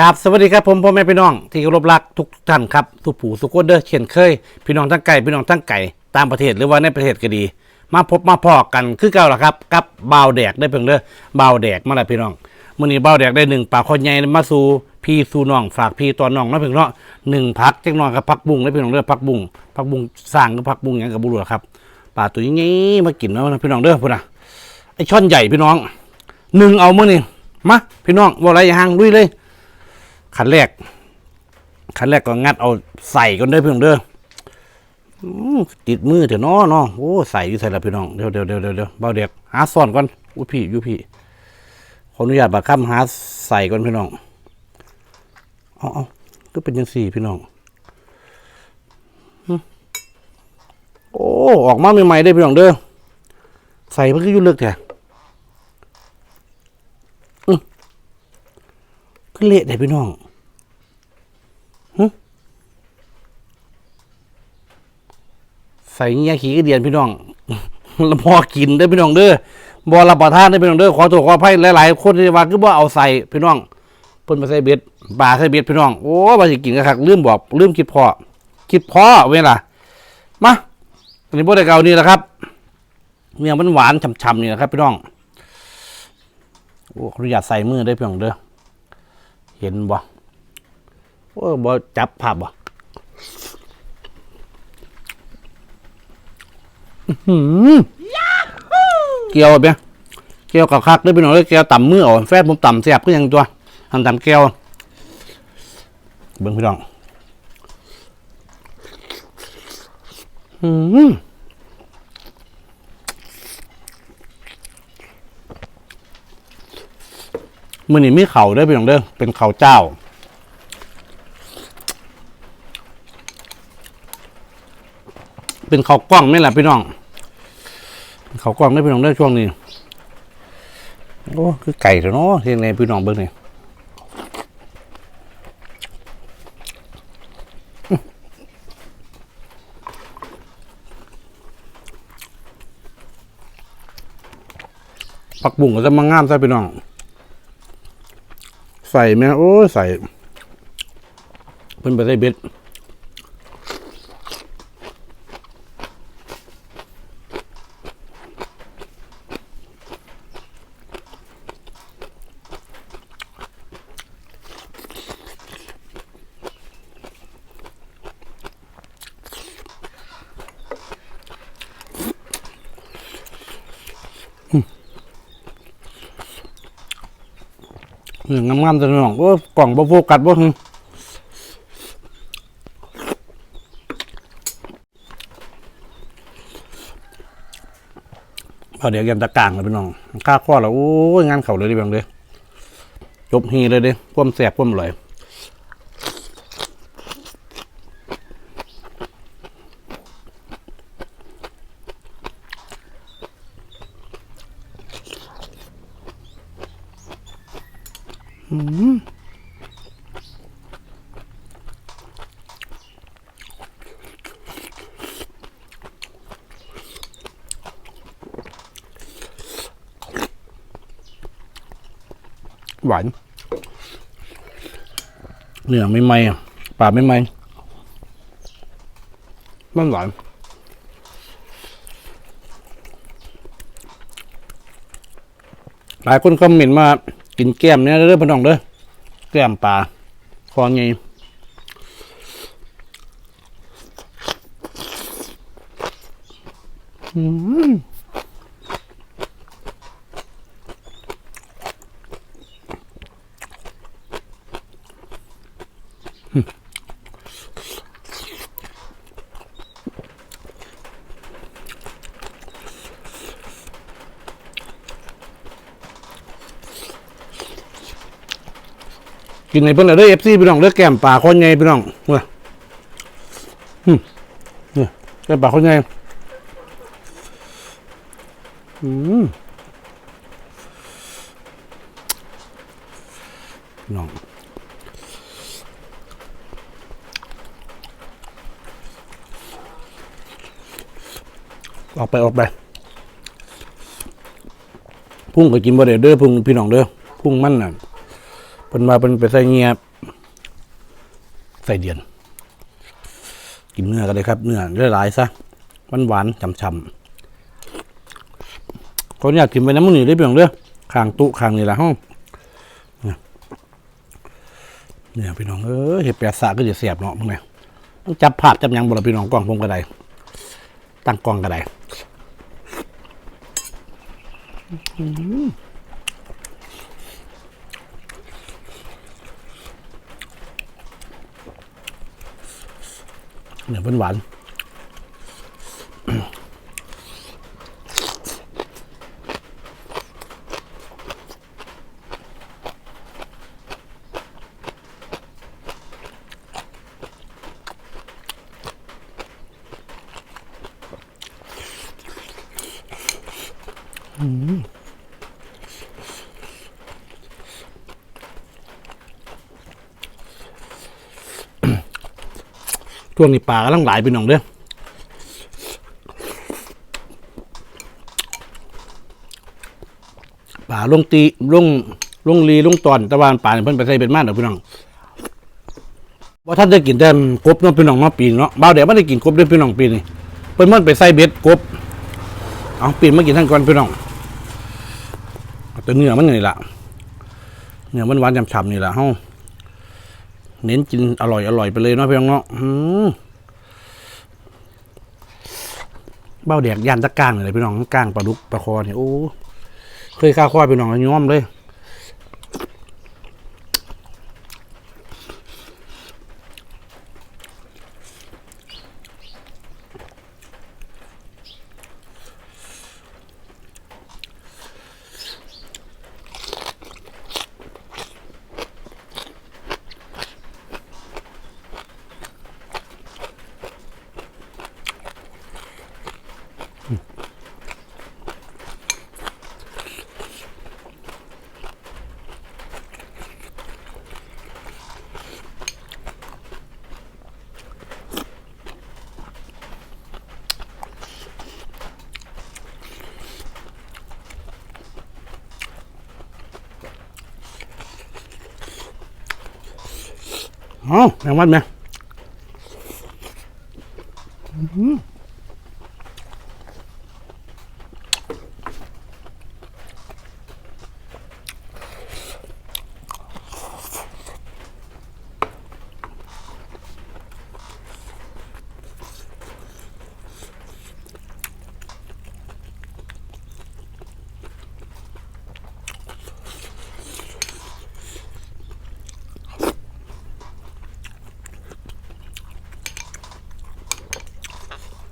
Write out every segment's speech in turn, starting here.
กราบสวัสดีครับผมพ่อแม่พี่น้องที่เคารพรักทุกท่านครับทุกผู้สุกคนเด้อเช่นเคย พี่น้องทั้งไก่พี่น้องทั้งไก่ตามประเทศหรือว่าในประเทศก็ดี มาพบมาพอกันคือเก่าละครับกับบ่าวแดกได้เพียงเด้อบ่าวแดกมาแล้วพี่น้องมื้อนี้บ่าวแดกได้หนึ่งปลาคอใหญ่มาสู่พี่สู่น้องฝากพี่ตอนน้องนะเพียงเนาะหนึ่งพักจักหน้อยกับพักบุ้งได้พี่น้องเด้อพักบุ้งพักบุ้งสร้างกับพักบุ้งหยังกับบุรุษครับปลาตัวนี้มากินเนาะพี่น้องเด้อพุ่นน่ะไอช่อนใหญ่พี่น้องหนึ่งเอามื้อนี้มาพี่น้องบ่อะไรอย่างลุยเลย ขันแรกขันแรกก็งัดเอาใส่กันได้อพี่น้องเด้ออืมติดมือเถอะเนาะเนาะโอ้ใส่อยู่ใส่ละพี่น้องเดี๋ยวเดี๋ยวเดี๋ยวเดี๋ยวเดี๋ยวเบาเด็กหาซ่อนก่อนอุ้ยพี่อยู่พี่ขออนุญาตบักคำหาใส่ก่อนพี่น้องเอาเอาก็เป็นยังสี่พี่น้องโอ้ออกมาใหม่ๆได้พี่น้องเด้อใส่มันก็ยู่เลือกแท้อืม ก็เละได้พี่น้องใส่เงี้ยขี้กระเดียนพี่น้องแล้วพอกินได้พี่น้องเด้อบอรับประทานได้พี่น้องเด้อขอตัวขออภัยหลายๆคนที่ว่าคือบ่เอาใส่พี่น้องเพิ่นมาใส่เบ็ดปลาใส่เบ็ดพี่น้องโอ้ว่าสิกินกะคักลืมบอกลืมคิดพอคิดพอเวลามาตอนนี้บ่ได้เก่านี่แหละครับเมียมันหวานฉ่ำๆนี่แหละครับพี่น้องโอ้ขออนุญาตใส่มือได้พี่น้องเด้อ เห็นบ่โอ้บ่จับภาพบ่เกี่ยวเบี้ยเกี่ยวกับคักได้เป็นหน่อยเลยเกี่ยวต่ำมือเอาแฟดผมต่ำเสียบก็ยังตัวทำต่ำเกี่ยวเบิ้งพี่น้องหืม มือนี่มีเข่าได้อพี่น้องเด้อเป็นเข่าเจ้า เป็นเขากล้องไม่หละพี่น้องเป็นเขากล้องได้พี่น้องได้ช่วงนี้โอ้คือไก่เถอะเนาะที่ในพี่น้องเบิ้งนี่ผักบุ้งก็จะมางามใส่พี่น้อง ใส่แม่โอ้ใส่เพิ่นไปใส่เบ็ด เรื่องงามๆแต่น้องโอ้กล่องบ่โฟกัสบ่ถึงพอเดี๋ยวยันตะกางเลยพี่น้อง ค่าข้อแล้วโอ้ยงานเขาเลยดิบังเลยจบฮีเลยดิคว่มแสบคว่มอร่อย หวานเนื้อไม่ไหมอะปลาไม่ไหมมันหวานหลายคนคอมเมนต์มากินแก้มเนี่ยเด้อพี่น้องเด้อแก้มปลาคอไงอืม กินในเพิ่นเลยเด้อเอฟซีพี่น้องเด้อแก้มปลาคอไงพี่น้องเว้ยอืมเนี่ยแก้มปลาคอไงอืมน้อง ออกไปออกไป พุ่งก็กินบ่ได้เด้อพุ่งพี่น้องเด้อพุ่งมันน่ะเป็นมาเป็นไปใส่เงียบใส่เดียนกินเนื้อกันเลยครับ เนื้อหลายๆซะหวานหวานๆฉ่ำๆคนอยากกินไปน้ำมันนี่ได้เพียงเด้อขางตุขางนี่ละห้องเนี่ยพี่น้องเออเห็ดแปดสาก็จะเสียบเนาะมึงเนี่ยต้องจับภาพจับยังบนพี่น้องกล้องผมก็ได้ตั้งกล้องก็ได้ เนี่ยหวานๆ ช่วงนี้ปลากำลังหลายพี่น้องเด้อป่าลงตีลงลงลีลงตอนตะวันป่าเนี่ยเพิ่นไปใส่เป็นม่านเด้อพี่น้องว่าท่านได้กินแต่กบเนาะพี่น้องเนาะปีนเนาะบ่าวเดี๋ยวไม่ได้กินกบเด้อพี่น้องปีนี้เพิ่นมันไปใส่เบ็ดกบเอาปีนมากินท่านก่อนพี่น้อง เอาแต่เนื้อมันนี่ล่ะเนื้อมันหวานฉ่ำๆนี่ล่ะเฮาเน้นกินอร่อยอร่อยไปเลยเนาะพี่น้องเนาะเบ้าแดกยานตะก้างเลยพี่น้องก้างปลาดุกปลาคอเนี่ยโอ้เคยข้าข้อพี่น้องแล้วย้อมเลย อ้าแมงวันไหมอืม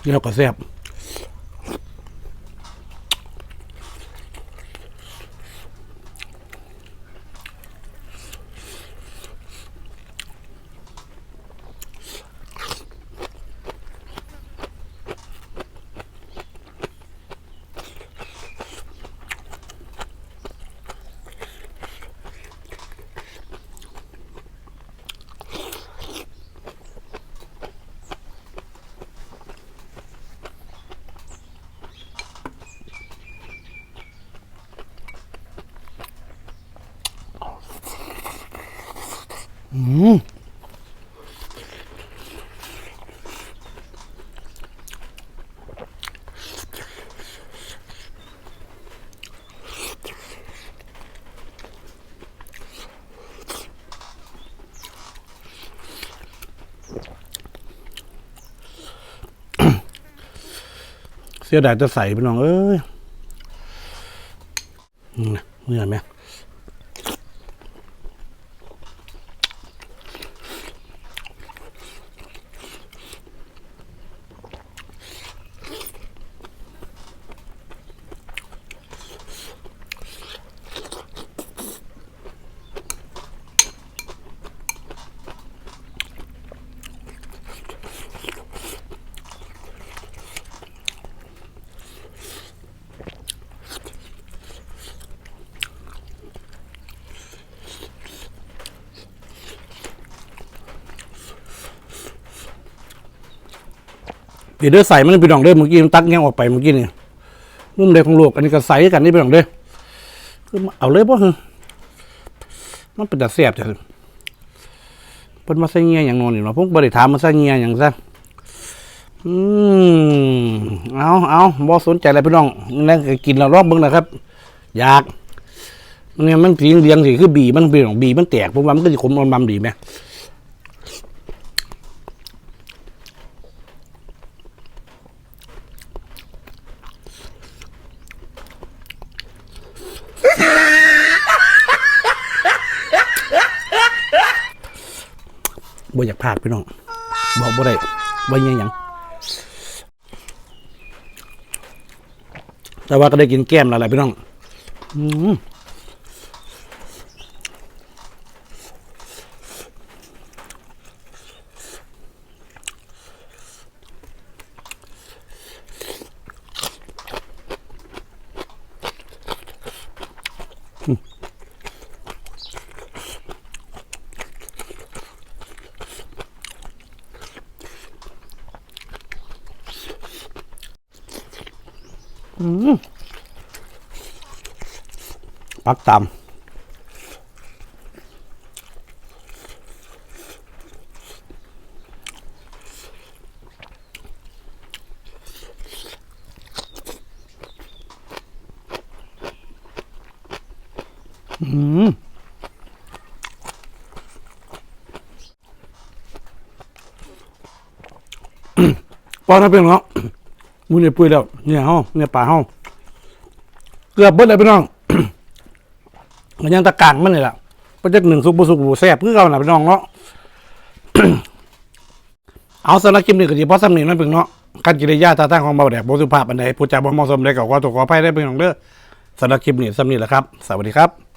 เดี๋ยวก็แซ่บ เสียดายจะใส่พี่น้องเอ้ยอืมเมื่อยไหม เดี๋ยวเด้อใส่มันพี่น้องเด้อเมื่อกี้มันตักแงงออกไปเมื่อกี้นี่นุ่มเด็ของลูกอันนี้ก็ใส่กันนี่พี่น้องเด้อคือเอาเลยป่ะมันเป็นตาเสียบจังเพิ่นมาใส่เงียอย่างนอนนี่เนาะผมบ่ได้ถามมาใส่เงียอย่างซะอืมเอาเอาบ่สนใจอะไรพี่น้องนั่นก็กินแล้วรอบเบิ่งนะครับ อยากเนี่ยมันสีเหลืองสิคือบีมันเป็นของบีมันแตกผมว่ามันก็สิขมอมๆดีไหม บ่อยากพลาดพี่น้องบอกบ่ได้ว่าเงียหยังแต่ว่าก็ได้กินแก้มแล้วแหละพี่น้อง อืม ปักตามอืมปอนนะเพียงเนาะ มูเนี่ยปุยแล้วเนี่ยเฮาเนี่ยป่าเฮาเกือบเบิดเลยพี่น้อง มันยังตะกางมันนี่แหละประจักหนึ่งสุกบุสุกบุแซ่บคือเก่าหน่ะพี่น้องเนาะเอาสำหรับคลิปนี้ก็สิพอสำนีนั่นเพียงเนาะการกิริยาท่าทางของเบาแดกบ่สุภาพอันใดผู้จาบ่เหมาะสมได้ก็ขอตัวขออภัยได้เพียงเด้อสำหรับคลิปนี้สำนีแหละครับ สวัสดีครับ